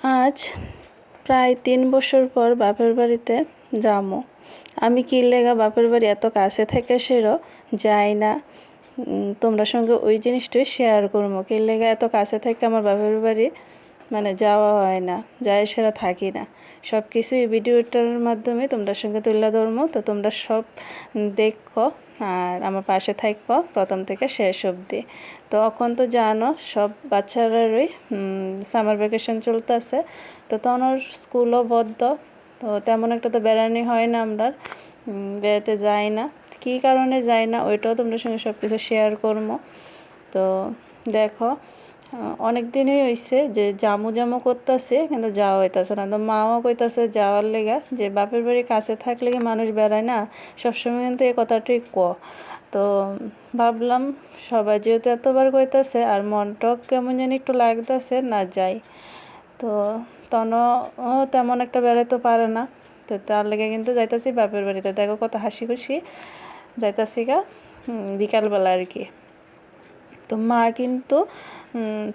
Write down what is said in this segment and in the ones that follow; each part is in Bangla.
আজ প্রায় তিন বছর পর বাপের বাড়িতে যামো। আমি কি লেগা বাপের বাড়ি এত কাছে থেকে সেরো? যাই না। তোমরা সঙ্গে ওই জিনিসটাই শেয়ার করব কি লেগা এত কাছে থেকে আমার বাপের বাড়ি মানে যাওয়া হয় না, যায় সেরা থাকি না। সব কিছু এই ভিডিওটার মাধ্যমে তোমরা সঙ্গে তুলে ধরবো তো তোমরা সব দেখো আর আমার পাশে থাকো প্রথম থেকে শেষ অবধি। তো এখন তো জানো, সব বাচ্চারারই সামার ভ্যাকেশন চলতেছে। তো তখন স্কুলও বদ্ধ, তো তেমন একটা তো বেড়ানি হয় না আমরা বেড়াতে যাই না। কী কারণে যাই না, ওইটাও তোমরা সঙ্গে সব কিছু শেয়ার করব তো দেখো অনেক দিনই হয়েছে যে জামু জামু করতেছে, কিন্তু যাওয়া হইতাছে না। তো মাও কইতাছে যাওয়ার লেগা যে বাপের বাড়ি কাছে থাকলে কি মানুষ বেড়ায় না? সবসময় কিন্তু এই কথাটাই ক। তো ভাবলাম সবাই যেহেতু এতবার কইতাছে আর মনটাও কেমন জানি একটু লাগতেছে, না যাই। তো তনও তেমন একটা বেড়াতে পারে না। তো তার লেগে কিন্তু যাইতাছি বাপের বাড়িতে। দেখো কত হাসি খুশি। যাইতাছি গা বিকালবেলা আর কি। তো মা কিন্তু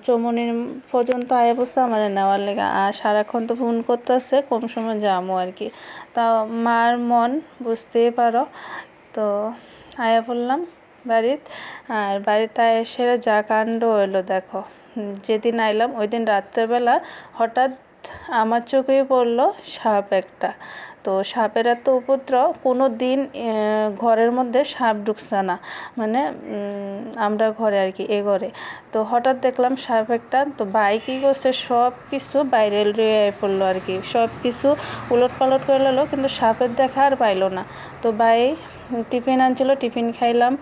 চৌমনির পর্যন্ত আয়া বসে আমার নেওয়ার লেগে, আর সারাক্ষণ তো ফোন করতেছে, কম সময় যামো আর কি। তা মার মন, বুঝতেই পারো। তো আয়া বললাম, বাড়িত, আর বাড়িতে এসে যা কাণ্ড হইল দেখো। যেদিন আইলাম ওই দিন রাত্রেবেলা হঠাৎ আমার চোখেই পড়ল সাপ একটা। তো সাপের এত উপদ্রব কোনো দিন ঘরের মধ্যে সাপ ঢুকছে না। মানে আমরা ঘরে আর কি, এ ঘরে। তো হঠাৎ দেখলাম সাপ একটা, তো ভাই কী করছে সব কিছু বাইরে রয়ে পড়ল আর কি। সব কিছু উলট পালট করে নিলো, কিন্তু সাপের দেখা আর পাইলো না। তো ভাই, টিফিন আনছিল, টিফিন খাইলাম।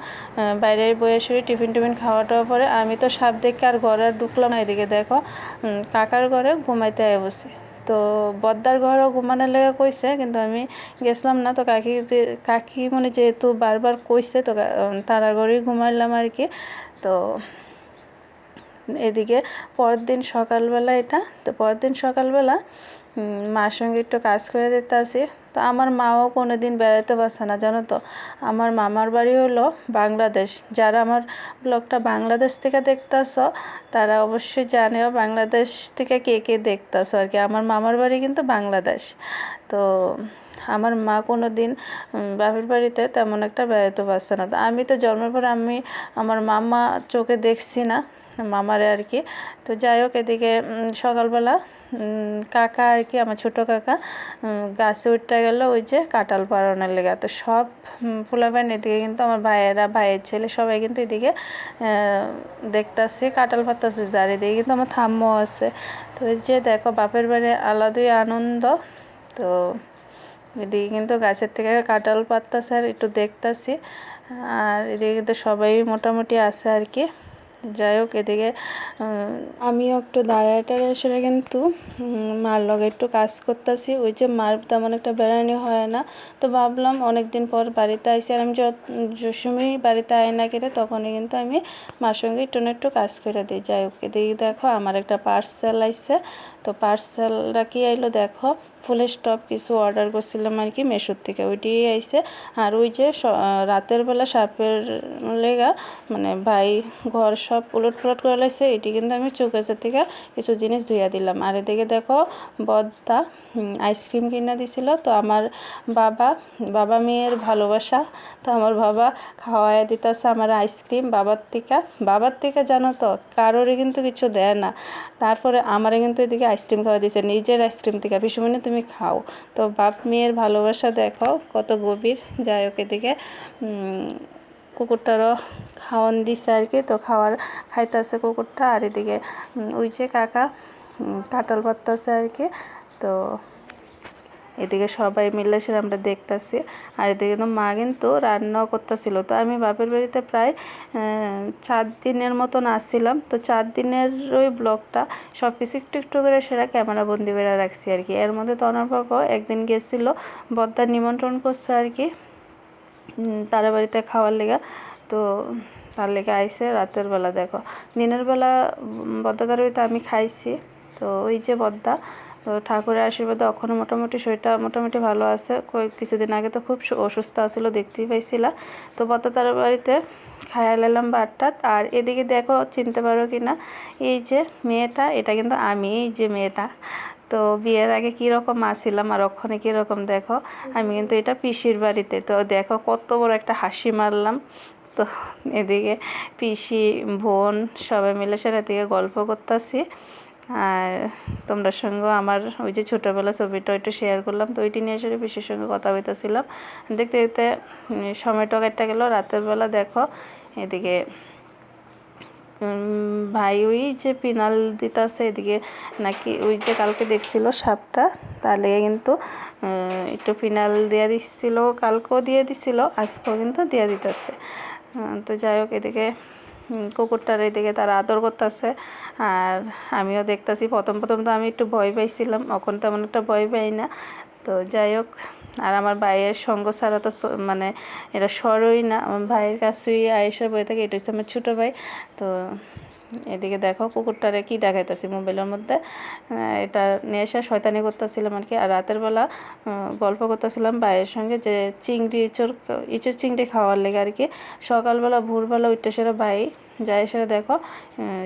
বাইরে বয়ে শুয়ে টিফিন টিফিন খাওয়া টাওয়ার পরে আমি তো সাপ দেখে আর ঘরে ঢুকলাম না। এদিকে দেখো কাকার ঘরে ঘুমাইতে বসে। তো বদ্দার ঘরও ঘুমানোর লেগে কইছে, কিন্তু আমি গেছিলাম না। তো কাকি যে কাকি মানে যেহেতু বারবার কইছে, তো তারা ঘরেই ঘুমাইলাম আর কি। তো এদিকে পরের দিন সকালবেলা এটা, তো পরের দিন সকালবেলা মার সঙ্গে একটু কাজ করে দিতে আসি। তো আমার মাও কোনো দিন বেড়াতে পারছে না, জানো তো? আমার মামার বাড়ি হলো বাংলাদেশ। যারা আমার ব্লগটা বাংলাদেশ থেকে দেখতেছ, তারা অবশ্যই জানেও বাংলাদেশ থেকে কে কে দেখতেছ আর কি। আমার মামার বাড়ি কিন্তু বাংলাদেশ। তো আমার মা কোনো দিন বাপের বাড়িতে তেমন একটা বেড়াতে পারছে না। তো আমি তো জন্মের পর আমি, আমার মামা চোখে দেখছি না। মামারে আর কি। তো যাই হোক, এদিকে সকালবেলা কাকা আর কি, আমার ছোট কাকা গাছে উঠতে গেল ওই যে কাঁঠাল পাড়ানোর লেগে। তো সব ফুলাবেন এদিকে কিন্তু আমার ভাইয়েরা, ভাইয়ের ছেলে সবাই কিন্তু এদিকে দেখতেছে, কাঁঠাল পাতাছে যার এদিকে কিন্তু আমার থাম্মও আছে। তো ওই যে দেখো, বাপের বাড়ি আলাদাই আনন্দ। তো এদিকে কিন্তু গাছের থেকে কাঁঠাল পাতাছে আর একটু দেখতাছি। আর এদিকে কিন্তু সবাই মোটামুটি আছে আর কি। যাই হোক, এদিকে আমিও একটু দাঁড়াটার সেটা কিন্তু মার লগে একটু কাজ করতেছি। ওই যে মার তেমন একটা বেড়ানি হয় না। তো ভাবলাম অনেক দিন পর বাড়িতে আইসি আর আমি যত সময় বাড়িতে আয় না কেটে তখনই কিন্তু আমি মার সঙ্গে একটু না একটু কাজ করে দিই। যাই হোক, এদিকে দেখো আমার একটা পার্সেল আইছে। তো পার্সেলটা কি আইলো দেখো। ফুলের স্টপ কিছু অর্ডার করছিলাম আর কি মেশোর থেকে ওইটি আইসে আর ওই যে রাতের বেলা সাপের লেগা মানে ভাই ঘর সব উলট পুলট করে লাগছে এটি কিন্তু আমি চৌকাছের থেকে কিছু জিনিস ধুইয়া দিলাম। আর এদিকে দেখো বদ্দা আইসক্রিম কিনে দিছিল, তো আমার বাবা বাবা মেয়ের ভালোবাসা, তো আমার বাবা খাওয়াইয়া দিতেছে আমার আইসক্রিম বাবার থেকে। বাবার থেকে জানো তো, কারোরই কিন্তু কিছু দেয় না। তারপরে আমারে কিন্তু এদিকে আইসক্রিম খাওয়া দিয়েছে নিজের আইসক্রিম থেকে। পিসুমনি তুমি খাও। তো বাপ মেয়ের ভালোবাসা দেখো কত গভীর। যাই হোক এদিকে কুকুরটারও খাওয়ান দিছে আর কি, তো খাওয়ার খাইতেছে কুকুরটা। আর এদিকে ওই যে কাকা কাঁঠাল পাততেছে আর কি, তো এদিকে সবাই মিলে সে আমরা দেখতাছি, আর এদিকে কিন্তু মা কিন্তু রান্নাও করতেছিল। তো আমি বাপের বাড়িতে প্রায় চার দিনের মতন আসছিলাম। তো চার দিনের ওই ব্লগটা সব কিছু একটু একটু করে সেটা ক্যামেরা বন্দি করে রাখছি আর কি। এর মধ্যে তনার বাবা একদিন গেছিল বদ্দার নিমন্ত্রণ করছে আর কি তারা বাড়িতে খাওয়ার লেগা। তো তার লেগে আইসে রাতের বেলা, দেখো। দিনের বেলা বদ্দা তার আমি খাইছি। তো ওই যে বদ্দা তো ঠাকুরের আশীর্বাদে এখনও মোটামুটি শরীরটা মোটামুটি ভালো আছে। কিছুদিন আগে তো খুব অসুস্থ আছিল, দেখতেই পাইছিলা। তো বদ্দা তার বাড়িতে খাইয়া লাইলাম বারটাত আর এদিকে দেখো, চিনতে পারো কি না এই যে মেয়েটা, এটা কিন্তু আমি, এই যে মেয়েটা। তো বিয়ের আগে কীরকম আসিলাম আর ওখানে কীরকম দেখো, আমি কিন্তু এটা পিসির বাড়িতে। তো দেখো কত বড় একটা হাসি মারলাম। তো এদিকে পিসি, বোন সবাই মিলে সেটা থেকে গল্প করতেছি। আর তোমরা সঙ্গে আমার ওই যে ছোটোবেলা ছবিটা একটু শেয়ার করলাম, তো ওইটি নিয়ে এসে পিসির সঙ্গে কথা বলতেছিলাম দেখতে দেখতে সময়টা কেটে গেল, রাতের বেলা দেখো, এদিকে ভাই ওই যে পিনাল দিতাছে, এদিকে নাকি ওই যে কালকে দেখছিল সাপটা, তার লেগে কিন্তু একটু পিনাল দিয়ে দিছিল, কালকেও দিয়ে দিছিল, আজকেও কিন্তু দিয়ে দিতেছে। তো যাই হোক, এদিকে কুকুরটার দিকে তারা আদর করতেছে। আর আমিও দেখতেছি, প্রথম প্রথম তো আমি একটু ভয় পাইছিলাম, এখন তেমন একটা ভয় পাই না। তো যাই হোক, আর আমার ভাইয়ের সঙ্গ ছাড়া তো মানে এটা সরই না। আমার ভাইয়ের কাছেই আয়েসার বই থাকে, এটা হচ্ছে আমার ছোটো ভাই। তো এদিকে দেখো কুকুরটারে কি দেখাইতেছি মোবাইলের মধ্যে? এটা নিয়ে এসে শয়তানি করতেছিলাম আর কি আর রাতের বেলা গল্প করতেছিলাম ভাইয়ের সঙ্গে যে চিংড়ি ইঁচড় ইঁচড় চিংড়ি খাওয়ার লেগে আর কি সকালবেলা, ভোরবেলা উঠতে সেরা ভাই যায় সেটা দেখো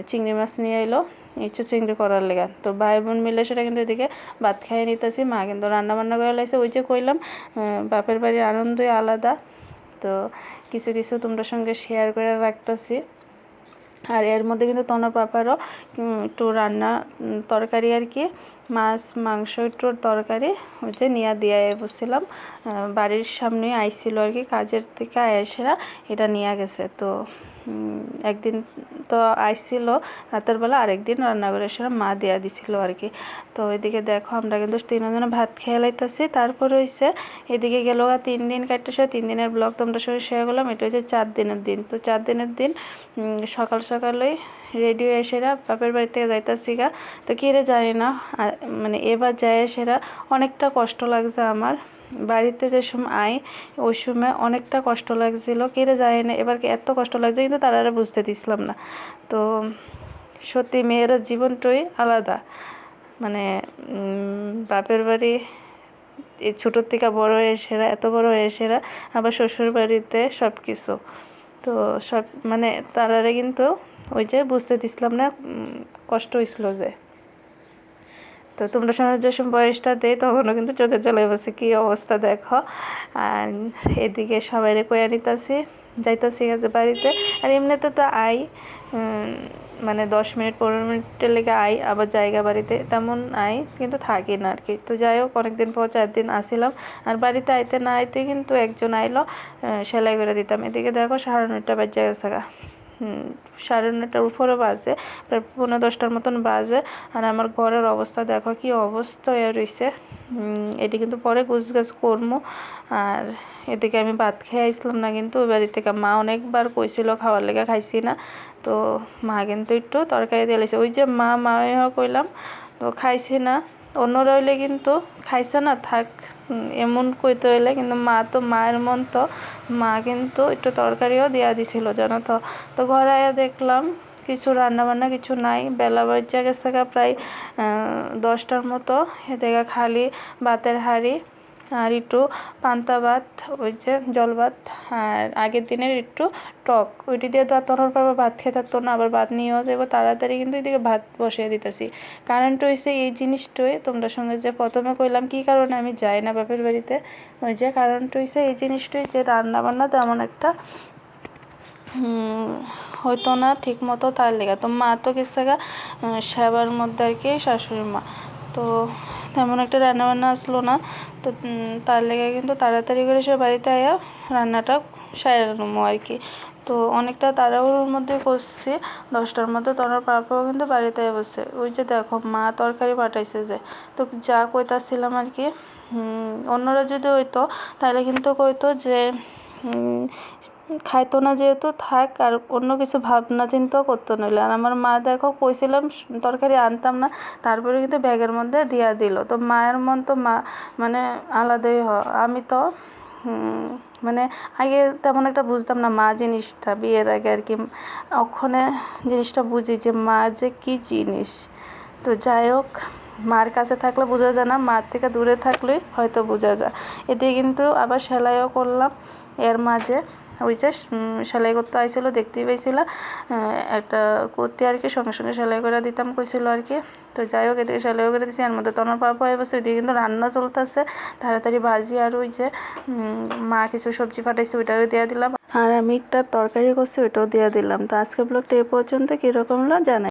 চিংড়ি মাছ নিয়ে এলো ইঁচড় চিংড়ি করার লেগে। তো ভাই বোন মিলে সেটা কিন্তু এদিকে ভাত খাইয়ে নিতেছি। মা কিন্তু রান্না বান্না করে লাইছে। ওই যে কইলাম বাপের বাড়ির আনন্দই আলাদা। তো কিছু কিছু তোমরা সঙ্গে শেয়ার করে রাখতেছি। আর এর মধ্যে কিন্তু তনর পাপারও একটু রান্না তরকারি আর কি। মাছ, মাংস একটু তরকারি হচ্ছে নিয়ে দিয়ে বসছিলাম। বাড়ির সামনে আইছিল আর কি, কাজের থেকে আয়েসেরা এটা নিয়ে গেছে। তো একদিন তো আইছিল, রাতের বেলা আরেকদিন রান্নাঘরে সেটা মা দেওয়া দিছিল আর কি। তো এদিকে দেখো আমরা কিন্তু তিনজনে ভাত খেয়ে লাইতেছি, তারপর হয়েছে এদিকে গেল তিন দিন কাটতেছে তিন দিনের ব্লগ তোমরা সঙ্গে শেয়ার করলাম, এটা হচ্ছে চার দিনের দিন। তো চার দিনের দিন সকাল সকালেই রেডি হয়ে সেরা বাপের বাড়ি থেকে যাইতাছি গা। তো রে জানি না মানে এবার যায় সেরা অনেকটা কষ্ট লাগছে আমার। বাড়িতে যে সময় আই ওই সময় অনেকটা কষ্ট লাগছিল। কেড়ে যায় না, এবার কি এত কষ্ট লাগছে কিন্তু তারা আর বুঝতে দিছিলাম না। তো সত্যি মেয়েরা জীবনটাই আলাদা। মানে বাপের বাড়ি এই ছোটোর থেকে বড় হয়ে সেরা এত বড় হয়ে সেরা আবার শ্বশুর বাড়িতে সব কিছু তো সব মানে তারারে কিন্তু ওই যে বুঝতে দিছিলাম না কষ্ট হয়েছিল যে। তো তোমরা সময় যে সময় বয়সটা দেয় তখনও কিন্তু চোখে চলে বসে, কী অবস্থা দেখো। আর এদিকে সবাইরে কয়া নিতাছি, যাইতাছি গেছে বাড়িতে। আর এমনিতে তো আই মানে দশ মিনিট, পনেরো মিনিটের লেগে আই, আবার জায়গা বাড়িতে তেমন আই কিন্তু থাকি না আর কি। তো যাই হোক অনেকদিন পর চার দিন আসিলাম। আর বাড়িতে আইতে না আইতে কিন্তু একজন আইলো সেলাই করে দিতাম। এদিকে দেখো সাড়ে নয়টা বাজে গেছে সাড়ে নটার উপরে বাজে, প্রায় পনেরো দশটার মতন বাজে। আর আমার ঘরের অবস্থা দেখো কি অবস্থা হয়ে রয়েছে এটি কিন্তু পরে গুছ করব আর এদিকে আমি ভাত খেয়ে আসলাম না কিন্তু ওই বাড়ি থেকে মা অনেকবার কইছিল খাওয়ার লেগে খাইছি না। তো মা কিন্তু একটু তরকারি দিয়ে ওই যে মা মা কইলাম, তো খাইছি না। অন্যরা হইলে কিন্তু খাইছে না, থাক এমন কইতে হইলে কিন্তু মা তো মায়ের মন তো, মা কিন্তু একটু তরকারিও দিয়া দিছিল, জানো তো। তো ঘরে আয়া দেখলাম কিছু রান্না বান্না কিছু নাই, বেলা বাজা গেছে প্রায় দশটার মতো, এ দেখা খালি বাতের হাঁড়ি আর একটু পান্তা ভাত, ওই যে জল ভাত, আর আগের দিনের একটু টক। ওইটি দিয়ে তো আর তখন পারব ভাত খেতে থাকতো না, আবার ভাত নিয়েও যাব তাড়াতাড়ি কিন্তু এদিকে ভাত বসিয়ে দিতেছি। কারেন্ট হয়েছে এই জিনিসটাই, তোমরা সঙ্গে যে প্রথমে কইলাম কী কারণে আমি যাই না বাপের বাড়িতে, ওই যে কারেন্ট হয়েছে এই জিনিসটাই যে রান্না বান্না তেমন একটা হইতো না ঠিক মতো তার লেগে। তো মা তো গেছে সেবার মধ্যে আর কি শাশুড়ি মা। তো তেমন একটা রান্না বান্না আসলো না। তো তার লেগে কিন্তু তাড়াতাড়ি করে সে বাড়িতে আয়া রান্নাটা সারে নেব আর কি। তো অনেকটা তাড়াহুড়োর মধ্যে করছি। দশটার মধ্যে তোমার পাপাও কিন্তু বাড়িতে বসে। ওই যে দেখো, মা তরকারি পাঠাইছে যে। তো যা কইতাছিলাম আর কি অন্যরা যদি হইতো তাহলে কিন্তু কইতো যে খাইতো না যেহেতু, থাক, আর অন্য কিছু ভাবনা চিন্তাও করতো নইলে আর আমার মা দেখো কইছিলাম, তরকারি আনতাম না, তারপরে কিন্তু ব্যাগের মধ্যে দিয়া দিল। তো মায়ের মন তো মা মানে আলাদাই হয় আমি তো মানে আগে তেমন একটা বুঝতাম না মা জিনিসটা, বিয়ের আগে আর কি। ওখানে জিনিসটা বুঝি যে মা যে কী জিনিস। তো যাই হোক, মার কাছে থাকলে বোঝা যায় না, মার থেকে দূরে থাকলে হয়তো বোঝা যায়। এতে কিন্তু আবার সেলাইও করলাম, এর মাঝে। ওই যে সেলাই করতে আইছিল, দেখতেই পাইছিল। একটা কুর্তি আর কি সঙ্গে সঙ্গে সেলাই করে দিতাম, কইছিল আর কি। তো যাই হোক, এদিকে সেলাই করে দিছি, এর মধ্যে তনার পাপা হয়ে বসে ওইদিকে কিন্তু রান্না চলতেছে, তাড়াতাড়ি ভাজি আর ওই যে মা কিছু সবজি ফাটাইছে, ওইটাও দিয়ে দিলাম। আর আমি একটা তরকারি করছি, ওইটাও দিয়ে দিলাম। তো আজকে ব্লগটা এ পর্যন্ত, কীরকম হলো জানাই।